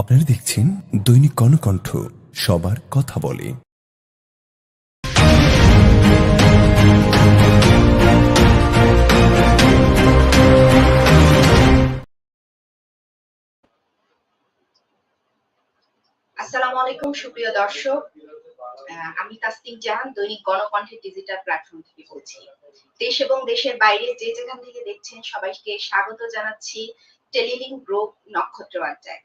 আপনারা দেখছেন দৈনিক কর্ণকণ্ঠ, সবার কথা বলে। আসসালামু আলাইকুম, সুপ্রিয় দর্শক। আমি তাসতিক জাহান, দৈনিক গণকণ্ঠের ডিজিটাল প্ল্যাটফর্ম থেকে বলছি। দেশ এবং দেশের বাইরে যে যেখান থেকে দেখছেন সবাইকে স্বাগত জানাচ্ছি টেলিলিং গ্রুপ নক্ষত্র আড্ডায়।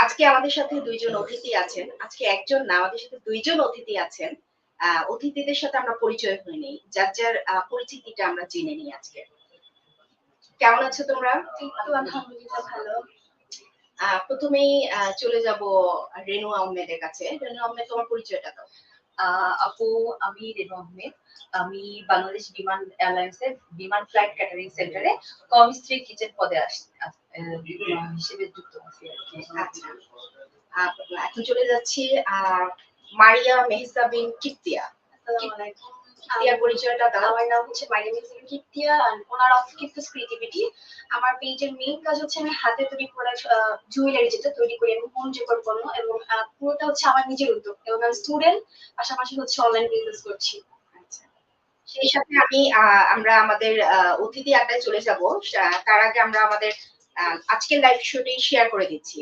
আজকে আমাদের সাথে দুইজন অতিথি আছেন। আজকে একজন না আমাদের সাথে দুইজন অতিথি আছেন। অতিথিদের সাথে আমরা পরিচয় নেই যার যার পরিচিতিটা আমরা জেনে নিই আজকে। কেমন আছো তোমরা? আলহামদুলিল্লাহ ভালো। প্রথমেই চলে যাব রেনু আহমেদের কাছে। রেনু আহমেদ তোমার পরিচয়টা দাও। আহ, আপু আমি রেনু আহমেদ। আমি বাংলাদেশ বিমান এয়ারলাইন্সের বিমান ফ্লাইট ক্যাটারিং সেন্টারে কমিস্ট্রি কিচেন পদে আস- আস- আহ, হিসেবে যুক্ত আচ্ছা এখন চলে যাচ্ছি মারিয়া মেহসাবিন কিপ্তিয়া আসসালামু কিপ্তিয়ার পরিচয়টা নাম হচ্ছে কিপ্তিয়া ওনার অফ ক্রিয়েটিভিটি আমার পেজের মেইন কাজ হচ্ছে আমি হাতে তৈরি প্রোডাক্ট জুয়েলারি যেটা তৈরি করি এবং হোম ডেকোর পণ্য এবং পুরোটা হচ্ছে আমার নিজের উদ্যোগ এবং আমি স্টুডেন্ট পাশাপাশি হচ্ছে অনলাইন বিজনেস করছি সেই সাথে আমি আমরা আমাদের অতিথি আড্ডায় চলে যাব। তার আগে আমরা আমাদের আজকের লাইভ শোটি শেয়ার করে দিচ্ছি।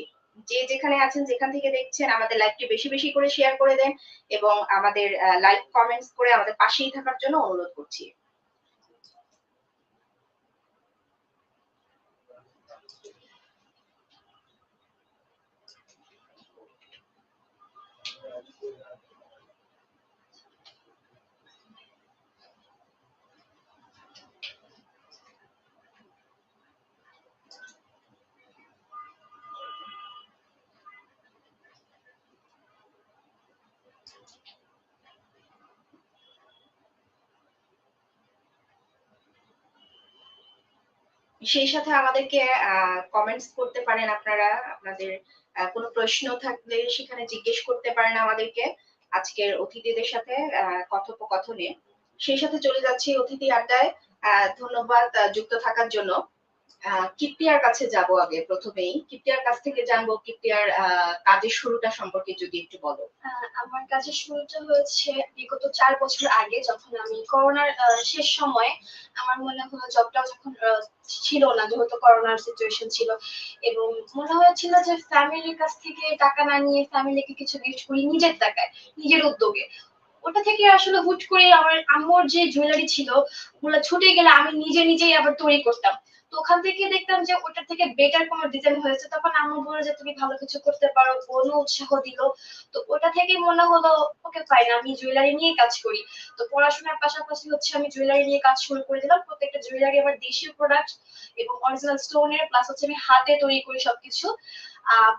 যে যেখানে আছেন, যেখান থেকে দেখছেন, আমাদের লাইভটি বেশি বেশি করে শেয়ার করে দেন এবং আমাদের লাইভ কমেন্টস করে আমাদের পাশেই থাকার জন্য অনুরোধ করছি। সেই সাথে আমাদেরকে কমেন্টস করতে পারেন আপনারা। আপনাদের কোনো প্রশ্ন থাকলে সেখানে জিজ্ঞেস করতে পারেন আমাদেরকে আজকের অতিথিদের সাথে কথোপকথনে। সেই সাথে চলে যাচ্ছি অতিথি আড্ডায়। ধন্যবাদ যুক্ত থাকার জন্য। কিপ্তিয়ার কাছে যাব আগে প্রথমেই। কিপ্তিয়ার কাছ থেকে জানব কিপ্তিয়ার কাজের শুরুটা সম্পর্কে যদি একটু বলো। আমার কাজের শুরুটা হয়েছে বিগত চার বছর আগে যখন আমি করোনার শেষ সময়ে আমার মনে হলো জবটাও যখন ছিল না, যেহেতু করোনার সিচুয়েশন ছিল। এবং মনে হয়েছিল যে ফ্যামিলির কাছ থেকে টাকা না নিয়ে ফ্যামিলিকে কিছু গিফট করি নিজের টাকায়, নিজের উদ্যোগে। ওটা থেকে আসলে হুট করে আমার আম্মুর যে জুয়েলারি ছিল, ওগুলো ছুটে গেলে আমি নিজে নিজেই আবার তৈরি করতাম। তো ওখান থেকে দেখতাম যে ওটার থেকে বেটার কোনো ডিজাইন হয়েছে। তখন আম্মু বলল যে, তুমি ভালো কিছু করতে পারো। বোনও উৎসাহ দিল। তো ওটা থেকে মনে হলো, ওকে ফাইন আমি জুয়েলারি নিয়ে কাজ করি। তো পড়াশোনার পাশাপাশি হচ্ছে আমি জুয়েলারি নিয়ে কাজ শুরু করে দিলাম। প্রত্যেকটা জুয়েলারি আমার দেশীয় প্রোডাক্ট এবং অরিজিনাল স্টোনের প্লাস হচ্ছে আমি হাতে তৈরি করি সবকিছু।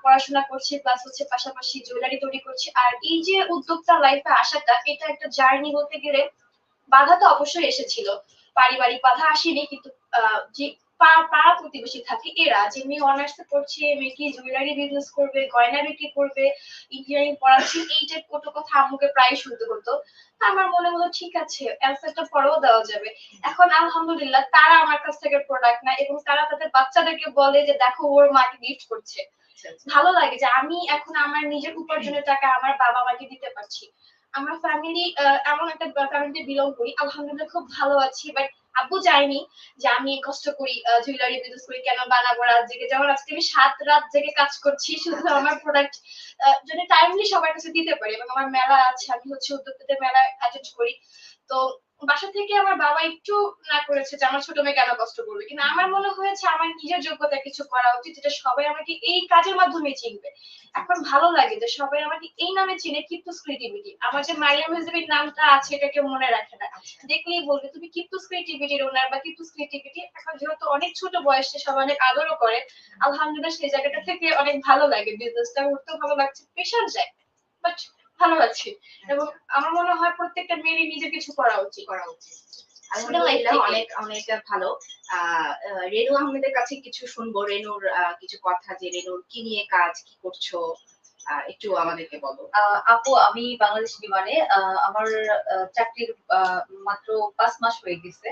পড়াশোনা করছি প্লাস হচ্ছে পাশাপাশি জুয়েলারি তৈরি করছি। আর এই যে উদ্যোক্তা লাইফে আসাটা, এটা একটা জার্নি বলতে গেলে বাধা তো অবশ্যই এসেছিল। পারিবারিক বাধা আসেনি, কিন্তু যে পাড়া প্রতিবেশী থাকে। এরা যে মেয়ে অনার্সে পড়ছে মেয়ে কি জুয়েলারি বিজনেস করবে গয়না বিক্রি করবে ইঞ্জিনিয়ারিং পড়াচ্ছে এই টাইপ কত কথা আম্মুকে প্রায় শুনতে হতো। আমার মনে হলো ঠিক আছে অ্যান্সারটা পরেও দেওয়া যাবে। এখন আলহামদুলিল্লাহ তারা আমার কাছ থেকে প্রোডাক্ট নেয় এবং তারা তাদের বাচ্চাদেরকে বলে যে দেখো ওর মাকে গিফট করছে। ভালো লাগে যে আমি এখন আমার নিজের উপার্জনের টাকা আমার বাবা মাকে দিতে পারছি। আমার ফ্যামিলি এমন একটা ফ্যামিলিতে বিলং করি। আলহামদুলিল্লাহ খুব ভালো আছি বাট আব্বু যায়নি যে আমি কষ্ট করি জুয়েলারি বিজনেস করি, কেন বানাবো, রাত জেগে যেমন আজকে আমি সাত রাত জেগে কাজ করছি, শুধু আমার প্রোডাক্ট যদি টাইমলি সবার কাছে দিতে পারি, এবং আমার মেলা আছে, আমি হচ্ছে উদ্যোক্তাদের মেলা অ্যাটেন্ড করি। তো বাসা থেকে আমার বাবা একটু না করেছে যে আমার ছোট মেয়ে কেন কষ্ট করবে? কিন্তু আমার মনে হয়েছে আমার নিজের যোগ্যতা কিছু করা উচিত যেটা সবাই আমাকে এই কাজের মাধ্যমে চিনবে। এখন ভালো লাগে যে সবাই আমাকে এই নামে চিনে কিপ্টুস ক্রিয়েটিভিটি আমার যে মারিয়াম হিসেবে নামটা আছে, এটাকে মনে রাখে না। দেখলেই বলবে, তুমি কিপ্টুস ক্রিয়েটিভিটির ওনার বা কিপ্টুস ক্রিয়েটিভিটি এখন যেহেতু অনেক ছোট বয়সে সবাই অনেক আদরও করে, আলহামদুলিল্লাহ সেই জায়গাটা থেকে অনেক ভালো লাগে। বিজনেসটা করতেও ভালো লাগছে প্রেশার যায় বাট ভালো আছে। এবং আমার মনে হয় প্রত্যেকটা মেয়েরই নিজে কিছু করা উচিত। করা উচিত। আলহামদুলিল্লাহ অনেক অনেক ভালো। রেনু আহমেদের কাছে কিছু শুনব। রেনুর কিছু কথা যে রেনুর কি নিয়ে কাজ কি করছ? একটু আমাদেরকে বলো। আপু আমি বাংলাদেশ বিমানে আমার চাকরির মাত্র পাঁচ মাস হয়ে গেছে।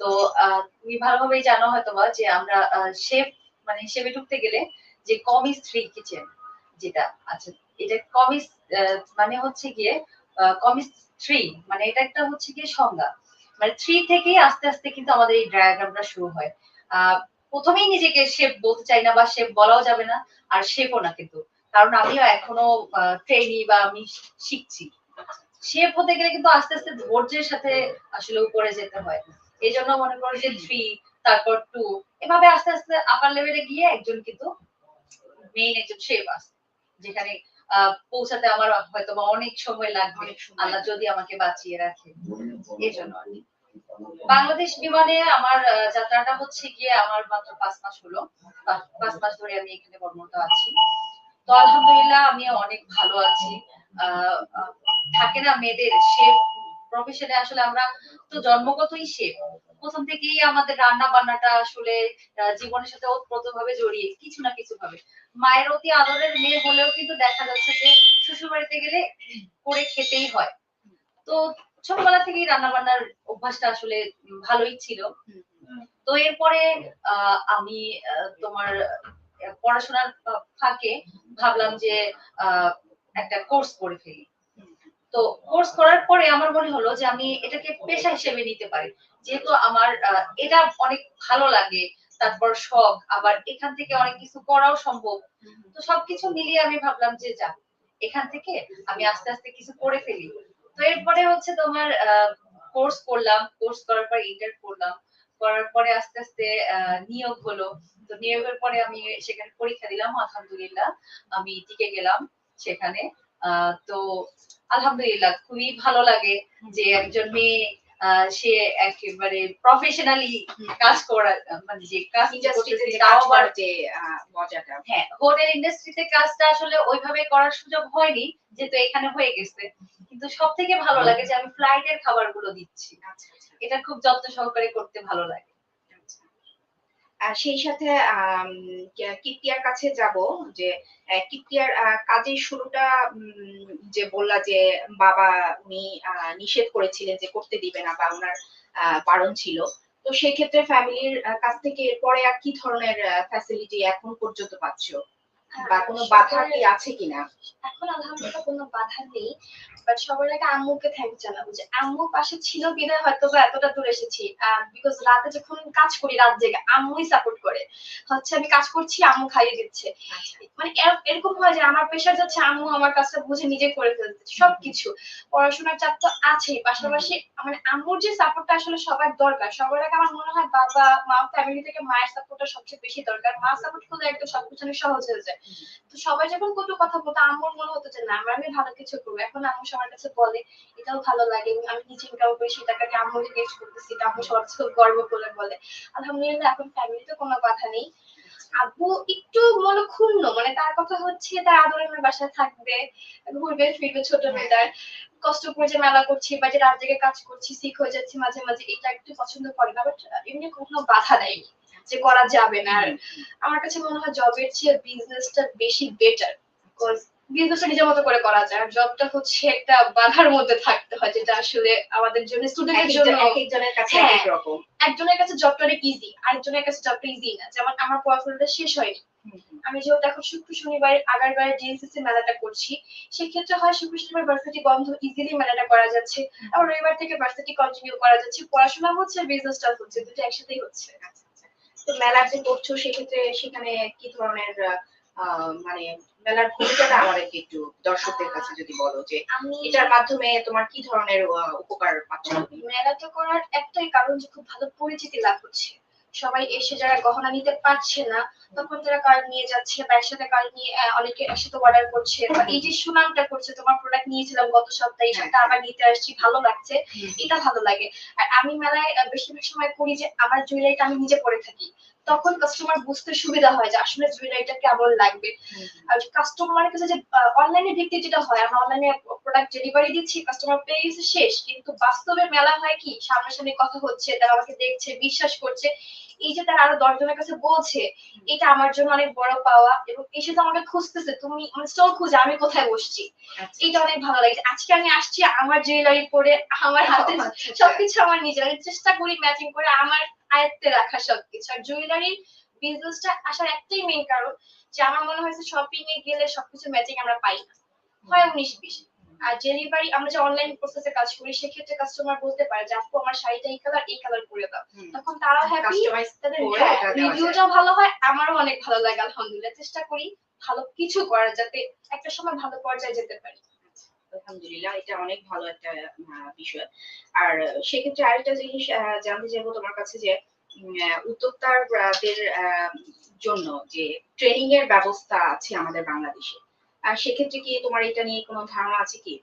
তো আহ, তুমি ভালোভাবেই জানো হয়তোবা যে আমরা শেফ মানে হিসেবে ঢুকতে গেলে যে কমিস থ্রি কিচেন যেটা আচ্ছা এটা কমিস মানে হচ্ছে গিয়ে কমিস থ্রি মানে এটা একটা হচ্ছে গিয়ে সংজ্ঞা। মানে থ্রি থেকেই আস্তে আস্তে কিন্তু আমাদের এই ডায়াগ্রামটা শুরু হয়। প্রথমেই নিজেকে শেপ বলতে চাই না বা শেপ বলাও যাবে না, আর শেপও না কিন্তু। কারণ আমিও এখনও ট্রেনি বা আমি শিখছি। শেপ হতে গেলে কিন্তু আস্তে আস্তে ধৈর্যের সাথে আসলে উপরে যেতে হয়। এই জন্য মনে করো যে থ্রি তারপর টু এভাবে আস্তে আস্তে আপার লেভেলে গিয়ে একজন কিন্তু মেইন একজন শেপ আসে যেখানে পৌঁছাতে আমার হয়তো বা অনেক সময় লাগবে। আল্লাহ যদি আমাকে বাঁচিয়ে রাখে। এই জন্য আর কি। বাংলাদেশ বিমানে আমার যাত্রাটা হচ্ছে গিয়ে আমার মাত্র পাঁচ মাস হলো। পাঁচ- মাস ধরে আমি এখানে কর্মরত আছি। তো আলহামদুলিল্লাহ আমি অনেক ভালো আছি। থাকে না মেয়েদের শেফ প্রফেশনে আসলে আমরা তো জন্মগতই শেফ প্রথম থেকেই আমাদের রান্না বান্নাটা আসলে জীবনের সাথে ওতপ্রোত ভাবে জড়িয়ে, কিছু না কিছু ভাবে মায়ের অতি আদরের মেয়ে হলেও কিন্তু দেখা যাচ্ছে যে শ্বশুর বাড়িতে গেলে করে খেতেই হয়। তো ছোটবেলা থেকেই রান্না বান্নার অভ্যাসটা আসলে ভালোই ছিল। তো এরপরে আমি তোমার পড়াশোনার ফাঁকে ভাবলাম যে একটা কোর্স করে ফেলি। তো কোর্স করার পরে আমার মনে হলো যে আমি এটাকে পেশা হিসেবে নিতে পারি। যেহেতু আমার এটা অনেক ভালো লাগে, তারপর শখ, আবার এখান থেকে অনেক কিছু করাও সম্ভব। তো সবকিছু মিলিয়ে আমি ভাবলাম যে যা এখান থেকে আমি আস্তে আস্তে কিছু করে ফেলি। তো এরপরে হচ্ছে তোমার কোর্স করলাম কোর্স করার পর ইন্টার করলাম। করার পরে আস্তে আস্তে নিয়োগ হলো। তো নিয়োগের পরে আমি সেখানে পরীক্ষা দিলাম, আলহামদুলিল্লাহ, আমি টিকে গেলাম সেখানে। তো আলহামদুলিল্লাহ খুবই ভালো লাগে যে একজন মেয়ে সে একেবারে প্রফেশনালি কাজ করা মানে যে কাজ মজাটা। হ্যাঁ হোটেল ইন্ডাস্ট্রিতে কাজটা আসলে ওইভাবে করার সুযোগ হয়নি যেহেতু এখানে হয়ে গেছে। কিন্তু সব থেকে ভালো লাগে যে আমি ফ্লাইটের খাবারগুলো দিচ্ছি। আচ্ছা আচ্ছা। এটা খুব যত্ন সহকারে করতে ভালো লাগে। সেই সাথে কিপ্তিয়ার কাছে যাব যে কিপ্তিয়ার কাজের শুরুটা যে বললা যে বাবা উনি নিষেধ করেছিলেন যে করতে দিবে না বা ওনার বারণ ছিল। তো সেই ক্ষেত্রে ফ্যামিলির কাছ থেকে এরপরে আর কি ধরনের ফ্যাসিলিটি এখন পর্যন্ত পাচ্ছ? বা কোনো বাধা কি আছে কিনা? এখন আলহামদুলিল্লাহ কোনো বাধা নেই। বাট সবার আগে আম্মুকে থ্যাংক জানাব যে আম্মু পাশে ছিল বিধায় হয়তো এতটা দূর এসেছি বিকজ রাতে যখন কাজ করি, রাত জেগে আম্মুই সাপোর্ট করে। হচ্ছে আমি কাজ করছি, আম্মু খাইয়ে দিচ্ছে। মানে এরকম হয় যে আমার প্রেশার যাচ্ছে, আম্মু আমার কাজটা বুঝে নিজে করে ফেলতে সবকিছু। পড়াশোনার চাপ তো আছেই। পাশাপাশি মানে আম্মুর যে সাপোর্টটা আসলে সবার দরকার। সবার আগে আমার মনে হয় বাবা, মা ফ্যামিলি থেকে মায়ের সাপোর্টটা সবচেয়ে বেশি দরকার। মা সাপোর্ট করলে একদম সবকিছু সহজ হয়ে যায়। তো সবাই যখন কত কথা বলতো, আম্মুর মনে হতো যে না আমি ভালো কিছু করব। এখন সবার কাছে বলে, এটাও ভালো লাগে, আমি নিজে ইনকাম করি সে টাকাকে আম্মুকে গিফট করতেছি। এটা আম্মু সবার কাছে গর্ব করে বলে। আলহামদুলিল্লাহ, এখন ফ্যামিলিতে কোনো কথা নেই। আব্বু একটু মনে ক্ষুণ্ণ মানে তার কথা হচ্ছে তার আদরে আমার বাসায় থাকবে, ঘুরবে, ফিরবে ছোট মেয়েটার কষ্ট করে যে মেলা করছি বা যে রাত জেগে কাজ করছি শিখ হয়ে যাচ্ছি মাঝে মাঝে, এটা একটু পছন্দ করে না বাট এমনি কোনো বাধা দেয়নি যে করা যাবে না। আর আমার কাছে মনে হয় জবের চেয়ে বিজনেসটা বেশি বেটার বিজনেসটা নিজের মতো করে করা যায়। আর জবটা হচ্ছে একটা বাধার মধ্যে থাকতে হয় যেটা আসলে আমাদের জন্য স্টুডেন্টের জন্য একজনের কাছে হ্যাঁ। এক রকম। একজনের কাছে জবটা অনেক ইজি আরেকজনের কাছে জবটা ইজি না। যেমন আমার পড়াশোনাটা শেষ হয়নি। আমি যেহেতু এখন শুক্র শনিবার আগারবারে ডিএনসিসি মেলাটা করছি সেক্ষেত্রে হয় শুক্র শনিবার ভার্সিটি বন্ধ ইজিলি মেলাটা করা যাচ্ছে। আবার রবিবার থেকে ভার্সিটি কন্টিনিউ করা যাচ্ছে। পড়াশোনা হচ্ছে বিজনেসটা হচ্ছে দুটো একসাথেই হচ্ছে। আচ্ছা, আচ্ছা। তো মেলার যে করছ সেক্ষেত্রে সেখানে কি ধরনের মানে মেলার ভূমিকাটা আমাদেরকে একটু দর্শকদের কাছে যদি বলো যে এটার মাধ্যমে তোমার কি ধরনের উপকার পাচ্ছ? মেলাটা করার একটাই কারণ যে খুব ভালো পরিচিতি লাভ হচ্ছে। সবাই এসে যারা গহনা নিতে পারছে না তখন তারা কার্ড নিয়ে যাচ্ছে বা একসাথে কার্ড নিয়ে অনেকে একসাথে অর্ডার করছে বা এই যে সুনামটা করছে তোমার প্রোডাক্ট নিয়েছিলাম গত সপ্তাহে এই সপ্তাহে আবার নিতে আসছি ভালো লাগছে এটা ভালো লাগে। আর আমি মেলায় বেশিরভাগ সময় করি যে আমার জুয়েলারিটা আমি নিজে পরে থাকি। তখন কাস্টমার বুঝতে সুবিধা হয় যে আসলে জুয়েলারিটা কেমন লাগবে। আর কাস্টমারের কাছে যে অনলাইনে বিক্রি যেটা হয় আমরা অনলাইনে প্রোডাক্ট ডেলিভারি দিচ্ছি কাস্টমার পেয়ে গেছে শেষ। কিন্তু বাস্তবে মেলা হয় কি সামনাসামনি কথা হচ্ছে তারা আমাকে দেখছে বিশ্বাস করছে। এই যে তারা আরও দশ জনের কাছে বলছে এটা আমার জন্য অনেক বড় পাওয়া এবং এসে তো আমাকে খুঁজতেছে তুমি মানে স্টল খুঁজে আমি কোথায় বসছি? আচ্ছা, এটা অনেক ভালো লাগছে আজকে আমি আসছি আমার জুয়েলারি পরে আমার হাতে আচ্ছা, আচ্ছা। সবকিছু আমার নিজের চেষ্টা করি ম্যাচিং করে আমার আয়ত্তে রাখা সবকিছু। আর জুয়েলারি বিজনেসটা আসার একটাই মেইন কারণ যে আমার মনে হয়েছে শপিং এ গেলে সবকিছু ম্যাচিং আমরা পাই না। হয় উনিশ বিশ। আর ডেলিভারি আমরা যে অনলাইন প্রসেসে কাজ করি সেক্ষেত্রে কাস্টমার বলতে পারে যে আপু আমার শাড়িটা এই কালার এই কালার করে দাও। তখন তারাও হ্যাপি তাদের ভালো হয় আমারও অনেক ভালো লাগে আলহামদুলিল্লাহ। চেষ্টা করি ভালো কিছু করার যাতে একটা সময় ভালো পর্যায়ে যেতে পারি। আলহামদুলিল্লাহ, এটা অনেক ভালো একটা বিষয়। আর সেক্ষেত্রে আরেকটা জিনিস জানতে চাইব তোমার কাছে যে উদ্যোক্তাদের জন্য যে ট্রেনিং এর ব্যবস্থা আছে আমাদের বাংলাদেশে আর সেক্ষেত্রে কি তোমার এটা নিয়ে কোনো ধারণা আছে কি?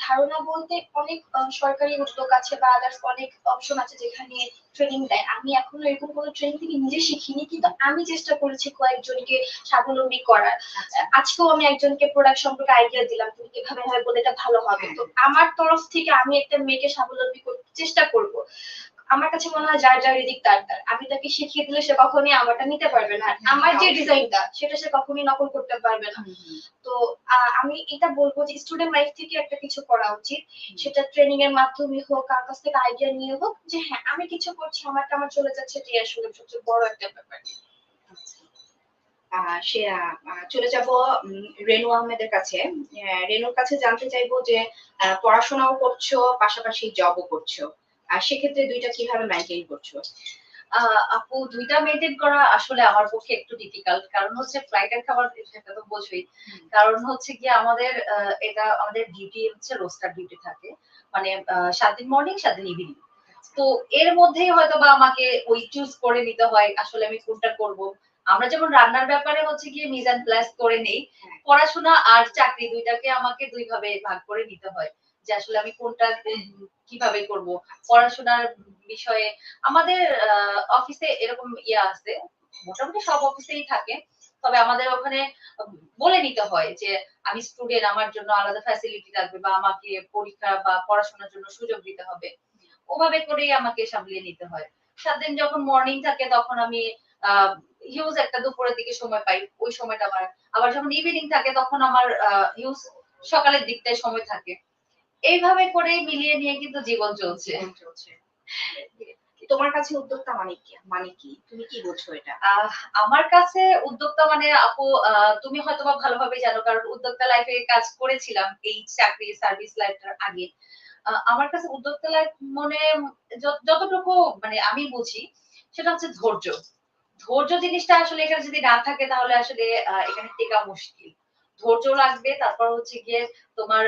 ধারণা বলতে অনেক সরকারি উদ্যোগ আছে বা আদার্স অনেক অপশন আছে যেখানে ট্রেনিং দেয়। আমি এখনও এরকম কোনো ট্রেনিং থেকে নিজে শিখিনি কিন্তু আমি চেষ্টা করেছি কয়েকজনকে স্বাবলম্বী করার। আচ্ছা, আজকেও আমি একজনকে প্রোডাক্ট সম্পর্কে আইডিয়া দিলাম তুমি কীভাবে হয় বলে এটা ভালো হবে। তো আমার তরফ থেকে আমি একটা মেয়েকে স্বাবলম্বী করতে চেষ্টা করব। আমার কাছে মনে হয় যার যার এদিক তার তার। আমি তাকে শিখিয়ে দিলে সে কখনোই আমারটা নিতে পারবে না। হ্যাঁ, আমার যে। ডিজাইনটা সেটা সে কখনোই নকল করতে পারবে না। তো আমি এটা বলব যে স্টুডেন্ট লাইফ থেকে একটা কিছু করা উচিত। সেটা ট্রেনিং এর মাধ্যমে হোক কার কাছ থেকে আইডিয়া নিয়ে হোক যে হ্যাঁ আমি কিছু করছি আমারটা আমার চলে যাচ্ছে এটাই আসলে সবচেয়ে বড় একটা ব্যাপার। আচ্ছা। সে চলে যাব রেনু আহমেদের কাছে। রেনুর কাছে জানতে চাইব যে পড়াশোনাও করছ পাশাপাশি জবও করছ। আর সেক্ষেত্রে দুইটা কীভাবে মেনটেন করছ? আপু দুইটা মেনটেন করা আসলে আমার পক্ষে একটু ডিফিকাল্ট কারণ হচ্ছে ফ্লাইটের খাবার সেটা তো বোঝোই। কারণ হচ্ছে কি আমাদের এটা আমাদের ডিউটি হচ্ছে রোস্টার ডিউটি থাকে। মানে সাত দিন মর্নিং সাত দিন ইভিনিং তো এর মধ্যেই হয়তো বা আমাকে ওই চুজ করে নিতে হয় আসলে আমি কোনটা করব। আমরা যেমন রান্নার ব্যাপারে হচ্ছে গিয়ে মিজান প্লাস করে নেই হ্যাঁ। পড়াশোনা আর চাকরি দুইটাকে আমাকে দুইভাবে ভাগ করে নিতে হয়। যে আসলে আমি কোনটা কীভাবে করব? পড়াশোনার বিষয়ে আমাদের অফিসে এরকম ইয়ে আছে, মোটামুটি সব অফিসেই থাকে। তবে আমাদের ওখানে বলে নিতে হয় যে আমি স্টুডেন্ট আমার জন্য আলাদা ফ্যাসিলিটি লাগবে বা আমাকে পরীক্ষা বা পড়াশোনার জন্য সুযোগ দিতে হবে। ওভাবে করেই আমাকে সামলিয়ে নিতে হয়। সাত দিন যখন মর্নিং থাকে, তখন আমি হিউজ একটা দুপুরের দিকে সময় পাই। ওই সময়টা আমার, আবার যখন ইভিনিং থাকে, তখন আমার হিউজ সকালের দিকটায় সময় থাকে। এইভাবে করে মিলিয়ে নিয়ে কিন্তু জীবন চলছে। চলছে। তোমার কাছে উদ্যোক্তা মানে কি? মানে কি? তুমি কি বোঝো এটা? আমার কাছে উদ্যোক্তা মানে আপু তুমি হয়তো বা ভালোভাবে জানো কারণ উদ্যোক্তা লাইফে কাজ করেছিলাম এই চাকরি সার্ভিস লাইফটার আগে। আমার কাছে উদ্যোক্তা লাইফ মনে যতটুকু মানে আমি বুঝি সেটা হচ্ছে ধৈর্য। ধৈর্য জিনিসটা আসলে এখানে যদি না থাকে তাহলে আসলে এখানে টেকা মুশকিল। ধৈর্য লাগবে তারপর হচ্ছে গিয়ে তোমার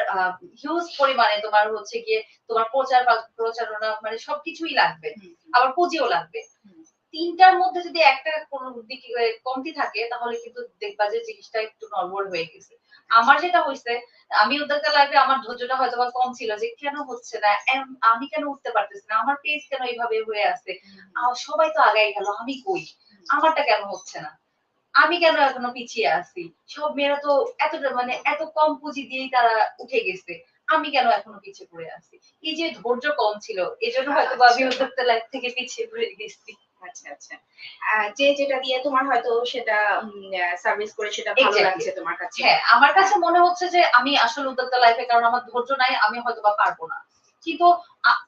হিউজ পরিমাণে তোমার হচ্ছে গিয়ে তোমার প্রচার প্রচারণা মানে সবকিছুই লাগবে। আবার পুঁজিও লাগবে। তিনটার মধ্যে যদি একটা কোন দিকে কমতি থাকে তাহলে কিন্তু দেখবা যে জিনিসটা একটু নর্মাল হয়ে গেছে। আমার যেটা হয়েছে আমি উদ্যোক্তা লাইফে আমার ধৈর্যটা হয়তো বা কম ছিল যে কেন হচ্ছে না আমি কেন উঠতে পারতেছি না আমার পেজ কেন এইভাবে হয়ে আছে? সবাই তো আগাই গেল আমি কই? আমারটা কেন হচ্ছে না? আমি কেন এখনও পিছিয়ে আছি? সব মেয়েরা তো এতটা মানে এত কম পুঁজি দিয়েই তারা উঠে গেছে। আমি কেন এখনও পিছিয়ে পড়ে আছি? এই যে ধৈর্য কম ছিল এই জন্য হয়তো আমি আচ্ছা। উদ্যোক্তা লাইফ থেকে পিছিয়ে পড়ে গেছি। আচ্ছা আচ্ছা। যে যেটা দিয়ে তোমার হয়তো সেটা সার্ভিস করে সেটা ভালো লাগছে তোমার কাছে। হ্যাঁ আমার কাছে মনে হচ্ছে যে আমি আসলে উদ্যোক্তা লাইফে কারণ আমার ধৈর্য নাই আমি হয়তো বা পারব না। কিন্তু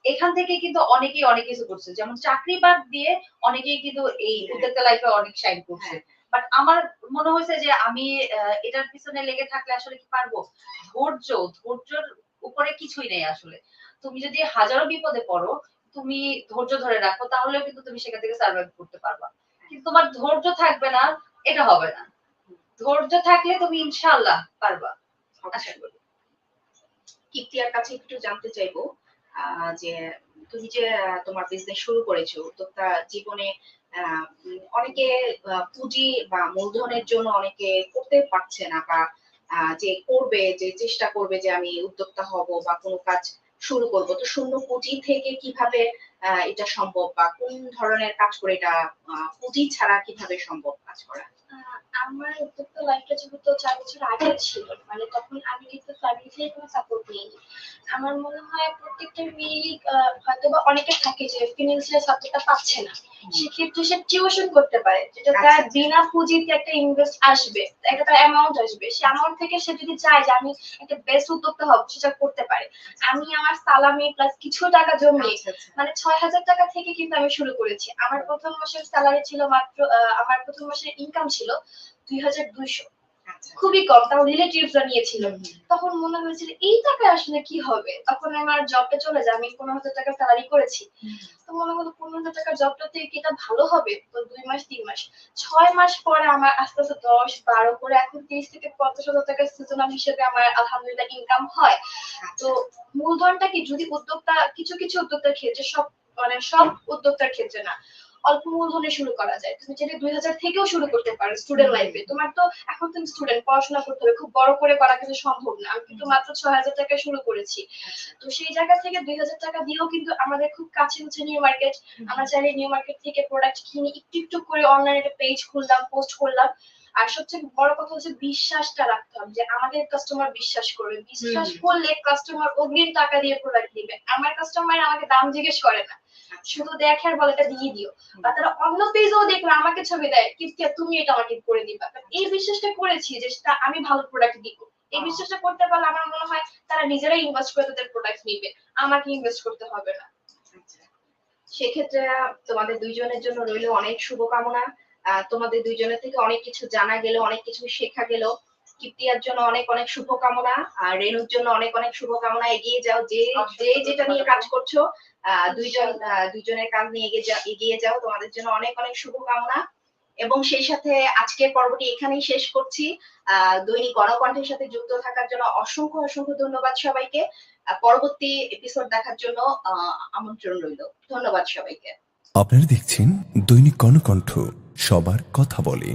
এখান থেকে কিন্তু অনেকেই অনেক কিছু করছে। যেমন চাকরি বাদ দিয়ে অনেকেই কিন্তু এই হ্যাঁ। উদ্যোক্তা লাইফে অনেক সাইন করছে। হ্যাঁ। বাট আমার মনে হয়েছে যে আমি এটার পিছনে লেগে থাকলে আসলে কি পারব? ধৈর্য, ধৈর্যর উপরে কিছুই নেই আসলে। তুমি যদি হাজারো বিপদে পড়ো, তুমি ধৈর্য ধরে রাখো তাহলে কিন্তু তুমি সেখান থেকে সার্ভাইভ করতে পারবা। কিন্তু তোমার ধৈর্য থাকবে না, এটা হবে না। ধৈর্য থাকলে তুমি ইনশাআল্লাহ পারবা। আশা করি কিপ্তিয়ার কাছে একটু জানতে চাইব যে তুমি যে তোমার বিজনেস শুরু করেছ উদ্যোক্তা জীবনে অনেকে পুঁজি বা মূলধনের জন্য অনেকে করতে পারছে না বা যে করবে, যে চেষ্টা করবে যে আমি উদ্যোক্তা হব বা কোনো কাজ শুরু করব। তো শূন্য পুঁজি থেকে কীভাবে এটা সম্ভব বা কোন ধরনের কাজ করে এটা পুঁজি ছাড়া কীভাবে সম্ভব কাজ করা? আমার উদ্যোক্তা লাইফটা যেহেতু চার বছর আগে ছিল মানে তখন আমি কিন্তু ফ্যামিলি থেকে কোনো সাপোর্ট নিইনি আমার মনে হয় প্রত্যেকটা মেয়েরই হয়তো বা অনেকে থাকে যে ফিনান্সিয়াল সাপোর্টটা পাচ্ছে না। সেক্ষেত্রে সে টিউশন করতে পারে যেটা তার আচ্ছা। বিনা পুঁজিতে একটা ইনভেস্ট আসবে একটা তার অ্যামাউন্ট আসবে। সে অ্যামাউন্ট থেকে সে যদি চায় যে আমি একটা বেস্ট উদ্যোক্তা হব সেটা করতে পারে। আমি আমার সালামি প্লাস কিছু টাকা জমিয়ে আচ্ছা, আচ্ছা। মানে ছয় হাজার টাকা থেকে কিন্তু আমি শুরু করেছি। আমার প্রথম মাসের স্যালারি ছিল মাত্র আমার প্রথম মাসের ইনকাম ছিল দুই হাজার দুইশো। আচ্ছা। খুবই কম রিলেটিভসরা নিয়েছিল। তখন মনে হয়েছিল এই টাকায় আসলে কি হবে? তখন আমার জবটা চলে যায় আমি পনেরো হাজার টাকা স্যালারি করেছি। তো মনে হলো পনেরো হাজার টাকার জবটা থেকে কি এটা ভালো হবে? তো দুই মাস তিন মাস। ছয় মাস পরে আমার আস্তে আস্তে দশ বারো করে এখন তিরিশ থেকে পঞ্চাশ হাজার টাকা সিজনাল হিসেবে আমার আলহামদুলিল্লাহ ইনকাম হয়। তো মূলধনটা কি যদি উদ্যোক্তা কিছু কিছু উদ্যোক্তার ক্ষেত্রে সব মানে সব উদ্যোক্তার ক্ষেত্রে না অল্প মূলধনে শুরু করা যায়। তুমি চাইলে দুই হাজার থেকেও শুরু করতে পারো স্টুডেন্ট লাইফে তোমার তো এখন তুমি স্টুডেন্ট পড়াশোনা করতে হবে। খুব বড় করে করা কিন্তু সম্ভব না। আমি কিন্তু মাত্র ছয় হাজার টাকা শুরু করেছি। তো সেই জায়গা থেকে দুই হাজার টাকা দিয়েও কিন্তু আমাদের খুব কাছে হচ্ছে নিউ মার্কেট আমরা চাইলে নিউ মার্কেট থেকে প্রোডাক্ট কিনে একটু একটু করে অনলাইনে একটা পেজ খুললাম পোস্ট করলাম। আর সবচেয়ে বড় কথা হচ্ছে বিশ্বাসটা রাখতে হবে যে আমাদের কাস্টমার বিশ্বাস করবে। বিশ্বাস করলে কাস্টমার অগ্রিম টাকা দিয়ে প্রোডাক্ট দিবে আমার কাস্টমার আমাকে দাম জিজ্ঞেস করে না। শুধু দেখে আর বলে এটা দিয়ে দিও। বা তারা অন্য পেজেও দেখল আমাকে ছবি দেয় কিন্তু তুমি এটা আমাকে করে দিবা। এই বিশ্বাসটা করেছি যে আমি ভালো প্রোডাক্ট দিব। এই বিশ্বাসটা করতে পারলে আমার মনে হয় তারা নিজেরাই ইনভেস্ট করে তাদের প্রোডাক্ট নিবে। আমাকে ইনভেস্ট করতে হবে না। আচ্ছা। সেক্ষেত্রে তোমাদের দুইজনের জন্য রইল অনেক শুভকামনা। তোমাদের দুইজনের থেকে অনেক কিছু জানা গেল অনেক কিছু শেখা গেল। কিপ্তিয়ার জন্য অনেক অনেক শুভকামনা আর রেনুর জন্য অনেক অনেক শুভকামনা। এগিয়ে যাও যে যে যেটা নিয়ে কাজ করছ দুইজন দুইজনের কাজ নিয়ে এগিয়ে যাও এগিয়ে যাও। তোমাদের জন্য অনেক অনেক শুভকামনা। এবং সেই সাথে আজকের পর্বটি এখানেই শেষ করছি। আহ, দৈনিক গণকণ্ঠের সাথে যুক্ত থাকার জন্য অসংখ্য অসংখ্য ধন্যবাদ সবাইকে। পরবর্তী এপিসোড দেখার জন্য আহ, আমন্ত্রণ রইল। ধন্যবাদ সবাইকে। আপনারা দেখছেন দৈনিক কর্ণকণ্ঠ সবার কথা বলে।